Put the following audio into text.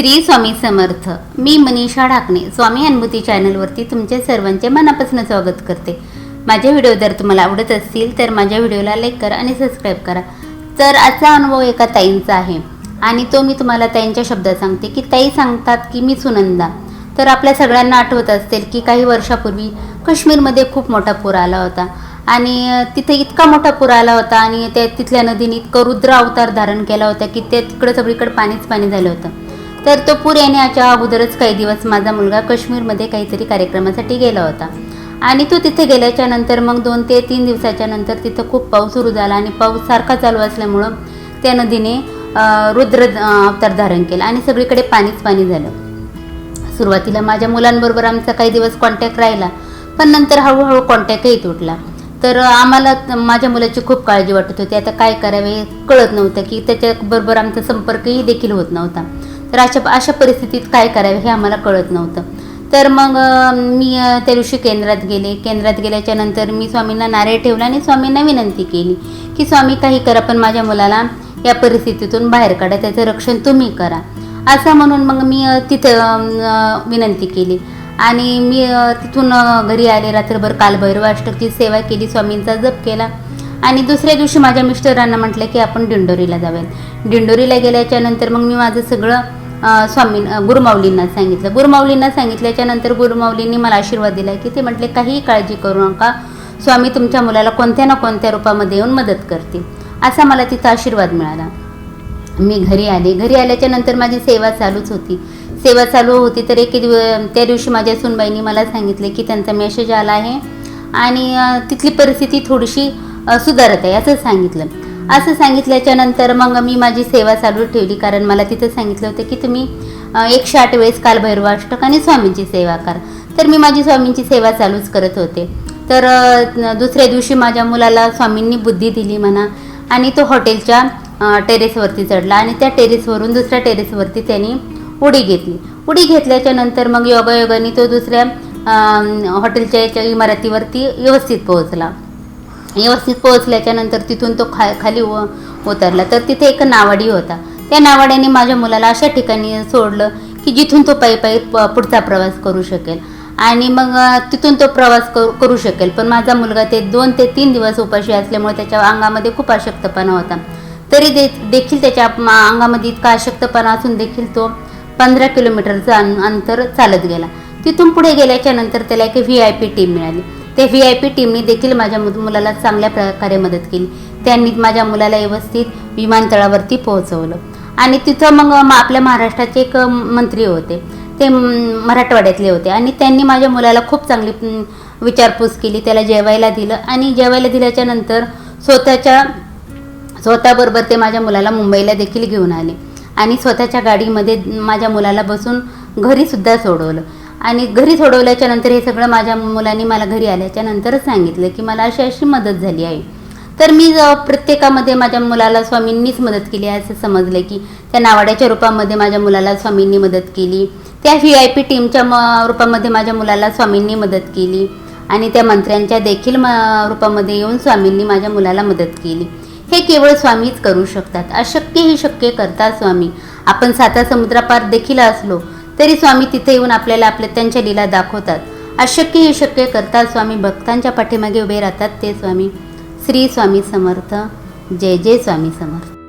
श्री स्वामी समर्थ. मी मनीषा ढाकणे. स्वामी अनुभूती चॅनलवरती तुमचे सर्वांचे मनापासून स्वागत करते. माझे व्हिडिओ जर तुम्हाला आवडत असतील तर माझ्या व्हिडिओला लाईक करा आणि सबस्क्राईब करा. तर आजचा अनुभव एका ताईंचा आहे. आणि तो मी तुम्हाला ताईंच्या शब्दात सांगते की ताई सांगतात की मी सुनंदा. तर आपल्या सगळ्यांना आठवत असेल की काही वर्षापूर्वी काश्मीरमध्ये खूप मोठा पूर आला होता. आणि तिथे इतका मोठा पूर आला होता आणि त्या तिथल्या नदीने इतकं रुद्र अवतार धारण केला होता की ते तिकडं सगळीकडे पाणीच पाणी झालं होतं. तर तो पूर येण्याच्या अगोदरच काही दिवस माझा मुलगा काश्मीरमध्ये काहीतरी कार्यक्रमासाठी गेला होता. आणि तो तिथे गेल्याच्यानंतर मग दोन ते तीन दिवसाच्या नंतर तिथं खूप पाऊस सुरू झाला आणि पाऊस सारखा चालू असल्यामुळं त्या नदीने रुद्र अवतार धारण केला आणि सगळीकडे पाणीच पाणी झालं. सुरुवातीला माझ्या मुलांबरोबर आमचा काही दिवस कॉन्टॅक्ट राहिला पण नंतर हळूहळू कॉन्टॅक्टही तुटला. तर आम्हाला माझ्या मुलाची खूप काळजी वाटत होती. आता काय करावे कळत नव्हतं की त्याच्याबरोबर आमचा संपर्कही देखील होत नव्हता. तर अशा अशा परिस्थितीत काय करावे हे आम्हाला कळत नव्हतं. तर मग मी त्या दिवशी केंद्रात गेले. केंद्रात गेल्याच्यानंतर मी स्वामींना नारळ ठेवला आणि स्वामींना विनंती केली की स्वामी काही करा पण माझ्या मुलाला या परिस्थितीतून बाहेर काढा. त्याचं रक्षण तुम्ही करा. असं म्हणून मग मी तिथं विनंती केली. आणि मी तिथून घरी आले. रात्रभर कालभैरव अष्टकची सेवा केली. स्वामींचा जप केला. आणि दुसऱ्या दिवशी माझ्या मिस्टरांना म्हटलं की आपण दिंडोरीला जाऊयात. दिंडोरीला गेल्याच्यानंतर मग मी माझं सगळं स्वामी गुरुमाऊलींना सांगितलं. गुरुमाऊलींना सांगितल्याच्या नंतर गुरुमाऊलींनी मला आशीर्वाद दिला की ते म्हटले काहीही काळजी करू नका. स्वामी तुमच्या मुलाला कोणत्या ना कोणत्या रूपामध्ये येऊन मदत करतील. असा मला तिथं आशीर्वाद मिळाला. मी घरी आले. घरी आल्याच्यानंतर माझी सेवा चालूच होती. सेवा चालू होती तर एक दिव त्या दिवशी माझ्या सुनबाईंनी मला सांगितले की त्यांचा मेसेज आला आहे आणि तिथली परिस्थिती थोडीशी सुधारत आहे असं सांगितलं. असं सांगितल्याच्या नंतर मग मी माझी सेवा चालू ठेवली. कारण मला तिथं सांगितलं होतं की तुम्ही एकशे आठ वेळेस कालभैरवाष्टक आणि स्वामींची सेवा करा. तर मी माझी स्वामींची सेवा चालूच करत होते. तर दुसऱ्या दिवशी माझ्या मुलाला स्वामींनी बुद्धी दिली म्हणा आणि तो हॉटेलच्या टेरेसवरती चढला आणि त्या टेरेसवरून दुसऱ्या टेरेसवरती त्यांनी उडी घेतली. उडी घेतल्याच्या नंतर मग योगायोगाने तो दुसऱ्या हॉटेलच्या याच्या इमारतीवरती व्यवस्थित पोहोचला. व्यवस्थित पोहोचल्याच्यानंतर तिथून तो खा खाली उतरला. तर तिथे एक नावाडी होता. त्या नावाड्याने माझ्या मुलाला अशा ठिकाणी सोडलं की जिथून तो पायी पायी प- पुढचा प्रवास करू शकेल. आणि मग तिथून तो प्रवास करू करू शकेल. पण माझा मुलगा ते दोन ते तीन दिवस उपाशी असल्यामुळे त्याच्या अंगामध्ये खूप अशक्तपणा होता. तरी दे देखील त्याच्या अंगामध्ये इतका अशक्तपणा असून देखील तो पंधरा किलोमीटरचं अं- अंतर चालत गेला. तिथून पुढे गेल्याच्यानंतर त्याला एक व्ही आय पी टीम मिळाली. त्या व्ही आय पी टीमने देखील माझ्या मु- मुलाला चांगल्या प्रकारे मदत केली. त्यांनी माझ्या मुलाला व्यवस्थित विमानतळावरती पोहोचवलं. आणि तिथं मग आपल्या महाराष्ट्राचे एक मंत्री होते. ते मराठवाड्यातले होते. आणि त्यांनी माझ्या मुलाला खूप चांगली विचारपूस केली. त्याला जेवायला दिलं. आणि जेवायला दिल्याच्या नंतर स्वतःच्या स्वतःबरोबर ते माझ्या मुलाला मुंबईला देखील घेऊन आले. आणि स्वतःच्या गाडीमध्ये माझ्या मुलाला बसून घरीसुद्धा सोडवलं. आणि घरी सोडवल्याच्या नंतर हे सगळं माझ्या मुलांनी मला घरी आल्याच्या नंतरच सांगितलं की मला अशी अशी मदत झाली आहे. तर मी ज- प्रत्येकामध्ये माझ्या मुलाला स्वामींनीच मदत केली आहे असं समजलं की त्या नावाड्याच्या रूपामध्ये माझ्या मुलाला स्वामींनी मदत केली. त्या व्ही आय पी टीमच्या म रूपामध्ये माझ्या मुलाला स्वामींनी मदत केली. आणि त्या मंत्र्यांच्या देखील म रूपामध्ये येऊन स्वामींनी माझ्या मुलाला मदत केली. हे केवळ स्वामीच करू शकतात. अशक्य ही शक्य करतात स्वामी. आपण साता समुद्रापार देखील असलो तरी स्वामी तिथे येऊन आपल्याला आपल्या त्यांच्या लीला दाखवतात. अशक्य हे शक्य करतात स्वामी भक्तांच्या पाठीमागे उभे राहतात ते स्वामी श्री स्वामी समर्थ. जय जय स्वामी समर्थ.